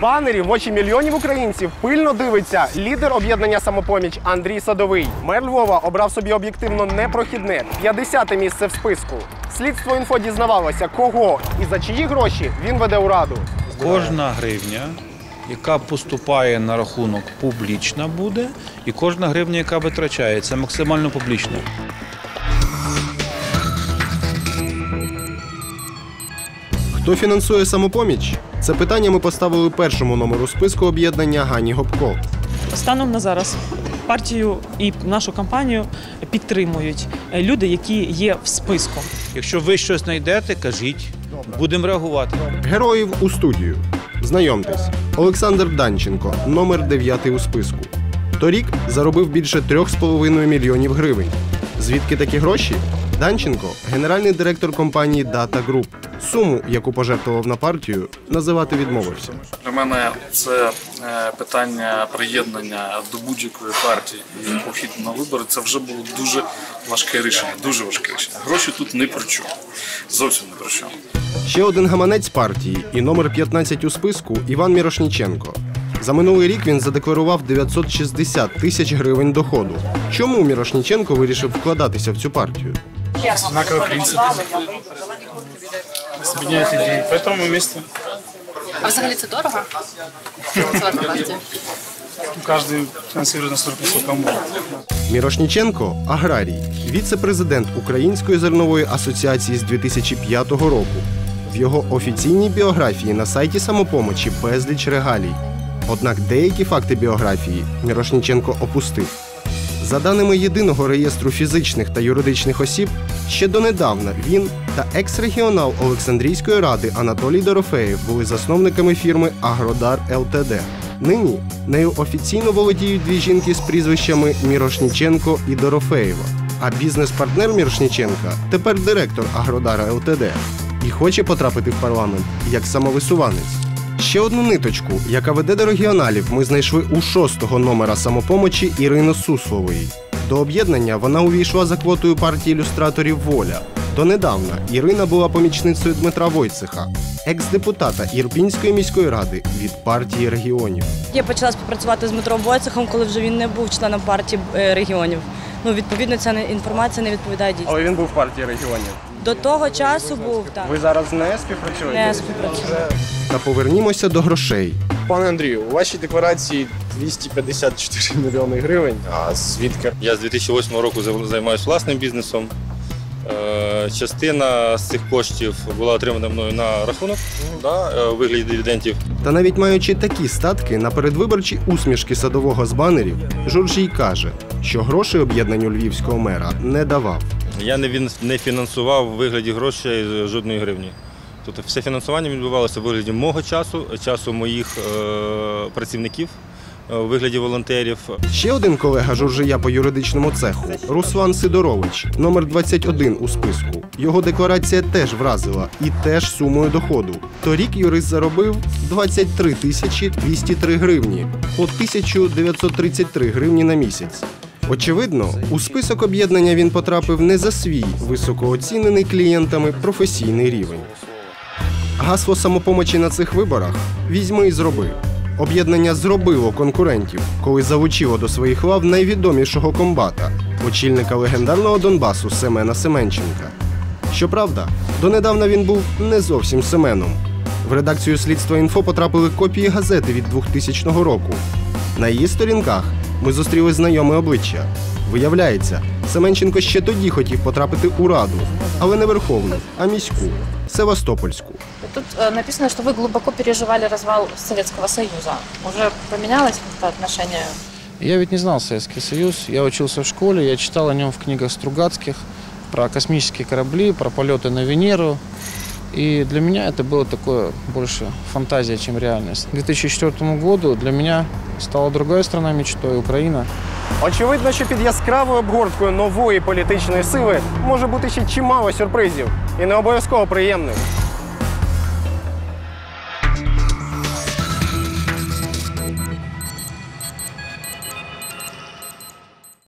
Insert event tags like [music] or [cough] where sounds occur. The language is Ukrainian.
Банерів в очі мільйонів українців пильно дивиться лідер об'єднання самопоміч Андрій Садовий. Мер Львова обрав собі об'єктивно непрохідне 50-те місце в списку. Слідство інфо дізнавалося, кого і за чиї гроші він веде у раду. Кожна гривня, яка поступає на рахунок, публічна буде, і кожна гривня, яка витрачається, максимально публічна. Хто фінансує самопоміч? Це питання ми поставили першому номеру списку об'єднання Гані Гопко. Станом на зараз партію і нашу кампанію підтримують е, люди, які є в списку. Якщо ви щось знайдете, кажіть, будемо реагувати. Героїв у студію. Знайомтесь, Олександр Данченко, номер 9 у списку. Торік заробив більше 3,5 мільйонів гривень. Звідки такі гроші? Данченко генеральний директор компанії Data Group. Суму, яку пожертвував на партію, називати відмовився. Для мене це е, питання приєднання до будь-якої партії і похід на вибори. Це вже було дуже важке рішення. Дуже важке рішення. Гроші тут не при чому. Зовсім не при чому. Ще один гаманець партії і номер 15 у списку Іван Мірошніченко. За минулий рік він задекларував 960 тисяч гривень доходу. Чому Мірошніченко вирішив вкладатися в цю партію? Однакові принципи. Об'єднують ідеї. Поэтому вместе А взагалі це дорого? Фінансувати партію? кожен фінансує настільки, скільки може. Мірошніченко аграрій, віце-президент Української зернової асоціації з 2005 року. В його офіційній біографії на сайті самопомочі безліч регалій. Однак деякі факти біографії Мірошніченко опустив. За даними єдиного реєстру фізичних та юридичних осіб, ще донедавна він та екс-регіонал Олександрійської ради Анатолій Дорофеєв були засновниками фірми Агродар ЛТД. Нині нею офіційно володіють дві жінки з прізвищами Мірошніченко і Дорофеєва. А бізнес-партнер Мірошніченка тепер директор Агродара ЛТД і хоче потрапити в парламент як самовисуванець. Ще одну ниточку, яка веде до регіоналів, ми знайшли у шостого номера самопомочі Ірини Суслової. До об'єднання вона увійшла за квотою партії ілюстраторів Воля. Донедавна Ірина була помічницею Дмитра Войцеха, екс-депутата Ірпінської міської ради від партії регіонів. Я почала співпрацювати з Дмитром Войцехом, коли вже він не був членом партії е, регіонів. Ну, відповідно, ця інформація не відповідає дійсно. Але він був в партії регіонів. До того часу був так. зараз не співпрацюєте? Не співпрацював. Та повернімося до грошей. Пане Андрію, у вашій декларації 254 [laughs] мільйони гривень. А звідки? Я з 2008 року займаюся власним бізнесом. Е, Частина з цих коштів була отримана мною на рахунок да, е, у вигляді дивідендів. Та навіть маючи такі статки на передвиборчі усмішки садового з банерів, Журжій каже, що грошей об'єднанню львівського мера не давав. Я не, фінансував у вигляді грошей жодної гривні. Тобто все фінансування відбувалося у вигляді мого часу, часу моїх е, працівників е, у вигляді волонтерів. Ще один колега Журжия по юридичному цеху Руслан Сидорович, номер 21 у списку. Його декларація теж вразила і теж сумою доходу. Торік юрист заробив 23 тисячі 203 гривні по 1933 гривні на місяць. Очевидно, у список об'єднання він потрапив не за свій високооцінений клієнтами професійний рівень. Гасло самопомочі на цих виборах візьми і зроби. Об'єднання зробило конкурентів, коли залучило до своїх лав найвідомішого комбата, очільника легендарного Донбасу Семена Семенченка. Щоправда, донедавна він був не зовсім Семеном. В редакцію слідства інфо потрапили копії газети від 2000 року. На її сторінках ми зустріли знайоме обличчя. Виявляється, Семенченко ще тоді хотів потрапити у раду, але не верховну, а міську Севастопольську. Тут э, написано, что вы глубоко переживали развал Советского Союза. Уже поменялось как-то отношение? Я ведь не знал Советский Союз. Я учился в школе, я читал о нем в книгах Стругацких про космические корабли, про полеты на Венеру. И для меня это было такое больше фантазия, чем реальность. К 2004 году для меня стала другая страна мечтой – Украина. Очевидно, що під яскравою обгорткою нової політичної сили може бути ще чимало сюрпризів, і не обов'язково приємних.